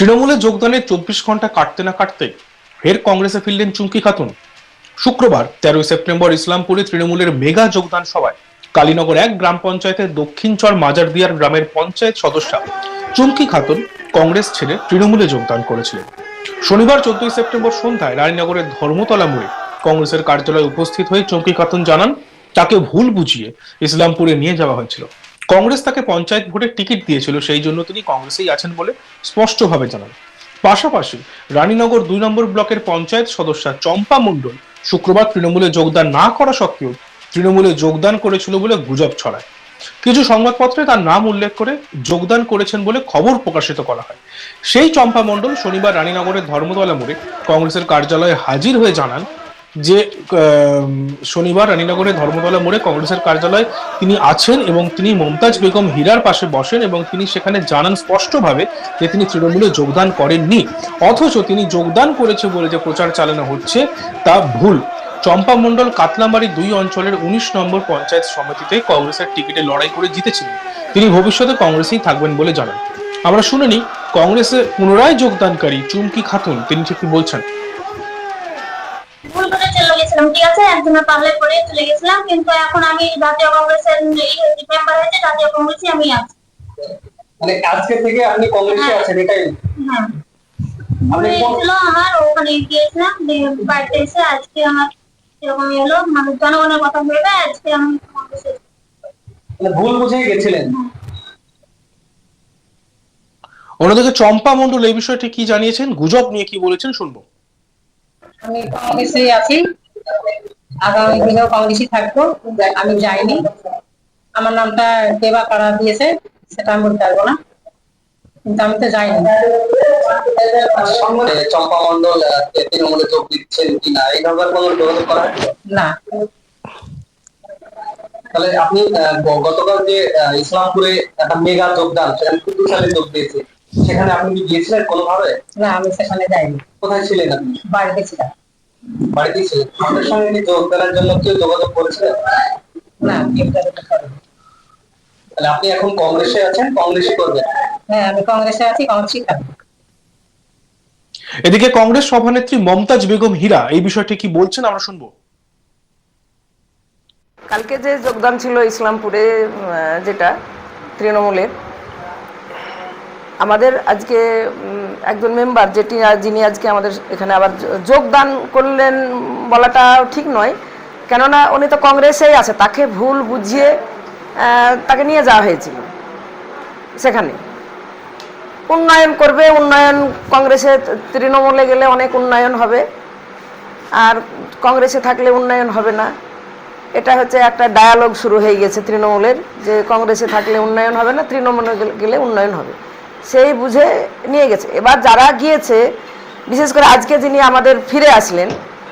তৃণমূলে যোগদানের চব্বিশ ঘণ্টা কাটতে না কাটতে ফের কংগ্রেসে ফিরলেন চুমকি খাতুন। শুক্রবার তেরোই সেপ্টেম্বর ইসলামপুরে তৃণমূলের মেগা যোগদান সভায় কালীনগর এক গ্রাম পঞ্চায়েতের দক্ষিণচর মাজারদিয়ার গ্রামের পঞ্চায়েত সদস্য চুমকি খাতুন কংগ্রেস ছেড়ে তৃণমূলে যোগদান করেছিলেন। শনিবার চোদ্দই সেপ্টেম্বর সন্ধ্যায় রানীনগরের ধর্মতলা মোড়ে কংগ্রেসের কার্যালয়ে উপস্থিত হয়ে চুমকি খাতুন জানান, তাকে ভুল বুঝিয়ে ইসলামপুরে নিয়ে যাওয়া হয়েছিল। কংগ্রেস তাকে পঞ্চায়েত ভোটের টিকিট দিয়েছিল, সেই জন্য তিনি কংগ্রেসেই আছেন বলে স্পষ্টভাবে জানান পাশাপাশি রানীনগর দুই নম্বর ব্লকের পঞ্চায়েত সদস্য চম্পা মণ্ডল শুক্রবার তৃণমূলে যোগদান না করা সত্ত্বেও তৃণমূলে যোগদান করেছিল বলে গুজব ছড়ায়। কিছু সংবাদপত্রে তার নাম উল্লেখ করে যোগদান করেছেন বলে খবর প্রকাশিত করা হয়। সেই চম্পা মণ্ডল শনিবার রানীনগরের ধর্মতলা মোড়ে কংগ্রেসের কার্যালয়ে হাজির হয়ে জানান যে শনিবার রানীনগরের ধর্মতলা মোড়ে কংগ্রেসের কার্যালয়ে তিনি আছেন এবং তিনি মমতাজ বেগম হীরার পাশে বসেন এবং তিনি সেখানে জানান স্পষ্টভাবে যে তিনি তৃণমূলে যোগদান করেননি। অথচ তিনি যোগদান করেছে বলে যে প্রচার চালানো হচ্ছে, তা ভুল। চম্পা মণ্ডল কাতলামারি দুই অঞ্চলের উনিশ নম্বর পঞ্চায়েত সমিতিতে কংগ্রেসের টিকিটে লড়াই করে জিতেছিলেন। তিনি ভবিষ্যতে কংগ্রেসেই থাকবেন বলে জানান। আমরা শুনিনি কংগ্রেসে পুনরায় যোগদানকারী চুমকি খাতুন, তিনি ঠিক কি বলছেন। গেছিলাম ঠিক আছে একজনের পড়ে চলে গেছিলাম কিন্তু এখন আমি জাতীয় কংগ্রেসের মেম্বার হয়েছে জাতীয় কংগ্রেসে আমি আছি। মানে আজকে থেকে আপনি কংগ্রেসে আছেন এটাই। হ্যাঁ। আপনি কোন- হয়েছিল আমার ওখানে গিয়েছিলাম বাড়িতে এসে আজকে আমার এরকমই হলো মানে জনগণের কথা ভেবে আজকে আমি মানে ভুল বুঝে গেছিলেন। অন্যদিকে চম্পা মণ্ডল এই বিষয়টি কি জানিয়েছেন? গুজব নিয়ে কি বলেছেন শুনব। আমি কংগ্রেসে আছি। আগামী দিনেও কংগ্রেসই থাকব আমি যাইনি। আমার নামটা দেবা কারা দিয়েছে সেটা আমি বলতে পারব না। কিন্তু আমি তো যাইনি। চম্পা মন্ডল তৃণমূলে যোগ দিচ্ছেন কিনা এই ধরনের কোনো যোগাযোগ করা না। তাহলে আপনি গতকাল যে ইসলামপুরে একটা মেগা যোগদান সেখানে কুতুব সালে যোগ দিয়েছে সেখানে আপনি কি গিয়েছিলেন কোনোভাবে? না আমি সেখানে যাইনি। কোথায় ছিলেন আপনি? বাড়িতে ছিলাম। বাড়িতেই ছিলেন আপনার সঙ্গে কি যোগদানের জন্য কেউ যোগাযোগ করেছিলেন না কেউ যোগাযোগ করেনি। তাহলে আপনি এখন কংগ্রেসে আছেন? কংগ্রেসই করবেন। হ্যাঁ আমি কংগ্রেসে আছি কংগ্রেসই থাকব। এদিকে কংগ্রেস সভানেত্রী মমতাজ বেগম হীরা এই বিষয়টি কি বলছেন? আমরা শুনব। কালকে যে যোগদান ছিল ইসলামপুরে আহ, যেটা তৃণমূলের আমাদের আজকে একজন মেম্বার যেটি যিনি আজকে আমাদের এখানে আবার যোগদান করলেন বলাটা ঠিক নয়। কেননা উনি তো কংগ্রেসেই আছে, তাকে ভুল বুঝিয়ে তাকে নিয়ে যাওয়া হয়েছিল সেখানে। উন্নয়ন করবে, উন্নয়ন কংগ্রেসে তৃণমূলে গেলে অনেক উন্নয়ন হবে। আর কংগ্রেসে থাকলে উন্নয়ন হবে না। এটা হচ্ছে একটা ডায়ালগ শুরু হয়ে গেছে তৃণমূলের, যে কংগ্রেসে থাকলে উন্নয়ন হবে না, তৃণমূলে গেলে- উন্নয়ন হবে। সেই বুঝে নিয়ে গেছে। এবার যারা গিয়েছে, বিশেষ করে আজকে যিনি আমাদের ফিরে আসলেন,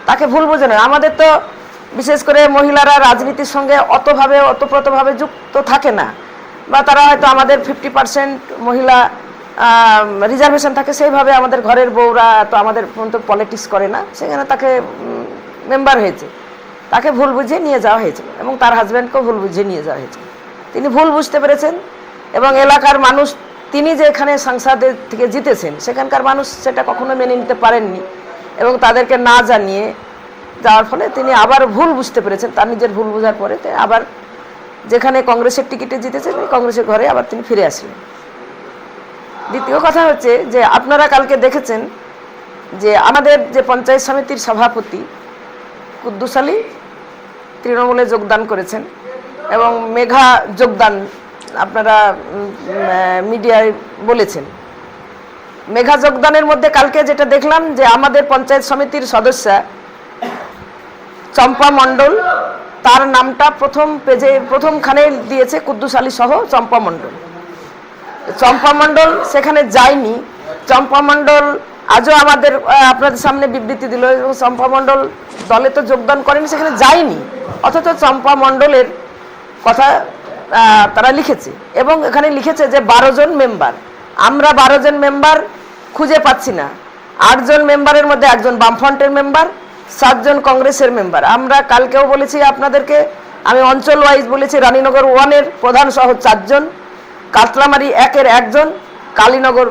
তাকে ভুল বুঝে না। আমাদের তো বিশেষ করে মহিলারা রাজনীতির সঙ্গে অতভাবে অতপ্রতভাবে যুক্ত থাকে না। বা তারা হয়তো আমাদের ফিফটি পার্সেন্ট মহিলা রিজার্ভেশন থাকে, সেইভাবে আমাদের ঘরের বউরা তো আমাদের মতো পলিটিক্স করে না। সেখানে তাকে মেম্বার হয়েছে। তাকে ভুল বুঝিয়ে নিয়ে যাওয়া হয়েছিল এবং তার হাজব্যান্ডকেও ভুল বুঝিয়ে নিয়ে যাওয়া হয়েছিল তিনি ভুল বুঝতে পেরেছেন এবং এলাকার মানুষ তিনি যে এখানে সংসদে থেকে জিতেছেন, সেখানকার মানুষ সেটা কখনো মেনে নিতে পারেননি এবং তাদেরকে না জানিয়ে যাওয়ার ফলে তিনি আবার ভুল বুঝতে পেরেছেন। তার নিজের ভুল বোঝার পরে আবার যেখানে কংগ্রেসের টিকিটে জিতেছেন কংগ্রেসের ঘরে আবার তিনি ফিরে আসলেন। দ্বিতীয় কথা হচ্ছে যে, আপনারা কালকে দেখেছেন যে আমাদের যে পঞ্চায়েত সমিতির সভাপতি কুদ্দুস আলী তৃণমূলে যোগদান করেছেন এবং মেঘা যোগদান আপনারা মিডিয়ায় বলেছেন। মেঘা যোগদানের মধ্যে কালকে যেটা দেখলাম যে আমাদের পঞ্চায়েত সমিতির সদস্য চম্পা মণ্ডল, তার নামটা প্রথম পেজে, প্রথমখানে দিয়েছে কুদ্দুস আলী সহ চম্পা মণ্ডল। চম্পা মণ্ডল সেখানে যায়নি। চম্পা মণ্ডল আজও আমাদের আপনাদের সামনে বিবৃতি দিল এবং চম্পা মণ্ডল দলে তো যোগদান করেনি, সেখানে যায়নি। অথচ চম্পা মণ্ডলের কথা তারা লিখেছে এবং এখানে লিখেছে যে বারো জন মেম্বার আমরা বারো জন মেম্বার খুঁজে পাচ্ছি না। আটজন মেম্বারের মধ্যে একজন বামফ্রন্টের মেম্বার সাতজন কংগ্রেসের মেম্বার আমরা কালকেও বলেছি আপনাদেরকে, আমি অঞ্চল ওয়াইজ বলেছি রানীনগর ওয়ানের প্রধান সহ চারজন কাতলামারি একের একজন, কালীনগর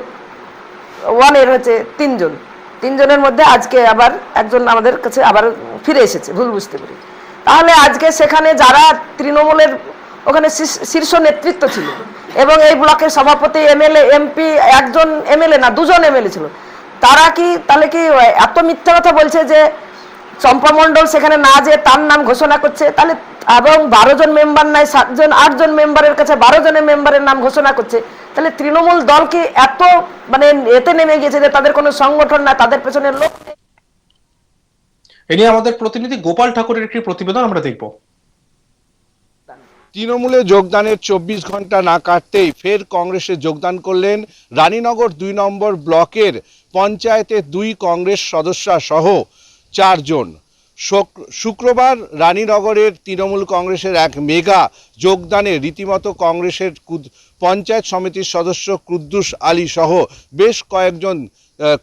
ওয়ানের হচ্ছে তিনজন তিনজনের মধ্যে আজকে আবার একজন আমাদের কাছে আবার ফিরে এসেছে, ভুল বুঝতে পারি। তাহলে আজকে সেখানে যারা তৃণমূলের ওখানে শীর্ষ- নেতৃত্ব ছিল। এবং এই ব্লকের সভাপতি, এমএলএ, এমপি একজন এমএলএ না, দুজন এমএলএ ছিল। তারা কি, তাহলে কি এত মিথ্যা কথা বলছে যে চম্পা মণ্ডল সেখানে না যে তার নাম ঘোষণা করছে? তাহলে এবং বারো জন মেম্বার নাই সাতজন আটজন মেম্বারের কাছে বারো জনের মেম্বারের নাম ঘোষণা করছে। তাহলে তৃণমূল দল কি এত মানে এতে নেমে গেছে যে তাদের কোনো সংগঠন না, তাদের পেছনে লোক? এ নিয়ে আমাদের প্রতিনিধি গোপাল ঠাকুরের একটি প্রতিবেদন আমরা দেখব। তৃণমূলে যোগদানের চব্বিশ ঘণ্টা না কাটতেই ফের কংগ্রেসে যোগদান করলেন রানীনগর দুই নম্বর ব্লকের পঞ্চায়েতের দুই কংগ্রেস সদস্য সহ চারজন। শুক- শুক্রবার রানীনগরের তৃণমূল কংগ্রেসের এক মেগা যোগদানে রীতিমতো কংগ্রেসের পঞ্চায়েত সমিতির সদস্য কুদ্দুস আলী সহ বেশ কয়েকজন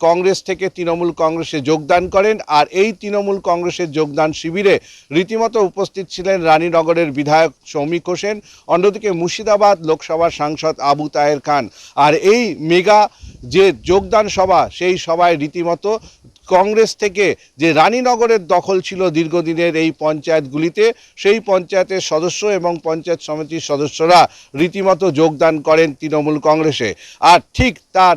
কংগ্রেস থেকে তৃণমূল কংগ্রেসে যোগদান করেন আর এই তৃণমূল কংগ্রেসের যোগদান শিবিরে রীতিমতো উপস্থিত ছিলেন রানীনগরের বিধায়ক সৌমিক হোসেন, অন্যদিকে মুর্শিদাবাদ লোকসভার সাংসদ আবু তাহের খান। আর এই মেগা যে যোগদান সভা, সেই সভায় রীতিমতো কংগ্রেস থেকে যে রানীনগরের দখল ছিল দীর্ঘদিনের এই পঞ্চায়েতগুলিতে, সেই পঞ্চায়েতের সদস্য এবং পঞ্চায়েত সমিতির সদস্যরা রীতিমতো যোগদান করেন তৃণমূল কংগ্রেসে। আর ঠিক তার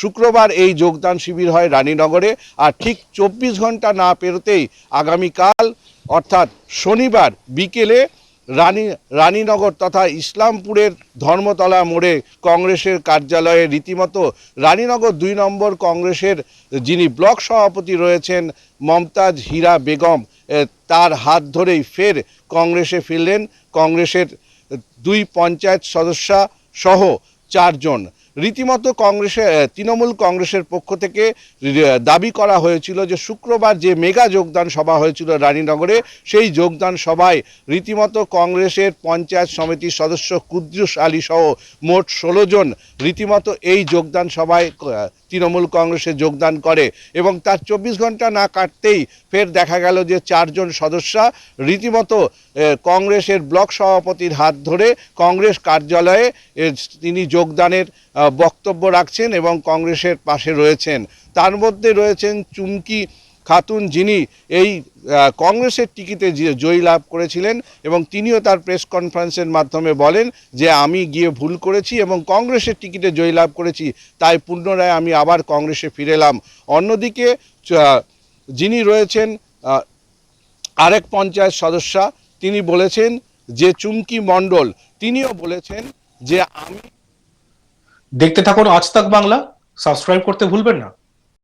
শুক্রবার এই যোগদান শিবির হয় রানীনগরে। আর ঠিক চব্বিশ ঘণ্টা না পেরোতেই আগামীকাল, অর্থাৎ শনিবার বিকেলে রানী, রানীনগর তথা ইসলামপুরের ধর্মতলা মোড়ে কংগ্রেসের কার্যালয়ে রীতিমতো রানীনগর দুই নম্বর কংগ্রেসের যিনি ব্লক সভাপতি রয়েছেন মমতাজ হীরা বেগম তার হাত ধরেই ফের কংগ্রেসে ফিরলেন। কংগ্রেসের দুই পঞ্চায়েত সদস্যা সহ চারজন। রীতিমতো কংগ্রেসে তৃণমূল কংগ্রেসের পক্ষ থেকে দাবি করা হয়েছিল যে শুক্রবার যে মেগা যোগদান সভা হয়েছিল রানীনগরে, সেই যোগদান সভায় রীতিমতো কংগ্রেসের পঞ্চায়েত সমিতির সদস্য কুদ্দুস আলী সহ মোট ষোলো জন রীতিমতো এই যোগদান সভায় তৃণমূল কংগ্রেসে যোগদান করে এবং তার চব্বিশ ঘণ্টা না কাটতেই ফের দেখা গেল যে চারজন সদস্যা রীতিমতো কংগ্রেসের ব্লক সভাপতির হাত ধরে কংগ্রেস কার্যালয়ে তিনি যোগদানের বক্তব্য রাখছেন এবং কংগ্রেসের পাশে রয়েছেন। তার মধ্যে রয়েছেন চুমকি খাতুন, যিনি এই কংগ্রেসের টিকিটে যে- জয়ী লাভ করেছিলেন এবং তিনিও তার প্রেস কনফারেন্সের মাধ্যমে বলেন যে আমি গিয়ে ভুল করেছি এবং কংগ্রেসের টিকিটে জয়ী লাভ করেছি, তাই পুনরায় আমি আবার কংগ্রেসে ফিরে এলাম। অন্যদিকে যিনি রয়েছেন আরেক পঞ্চায়েত সদস্যা, তিনি বলেছেন যে চুমকি মণ্ডল, তিনিও বলেছেন যে আমি দেখতে থাকুন আজ তাক বাংলা, সাবস্ক্রাইব করতে ভুলবেন না।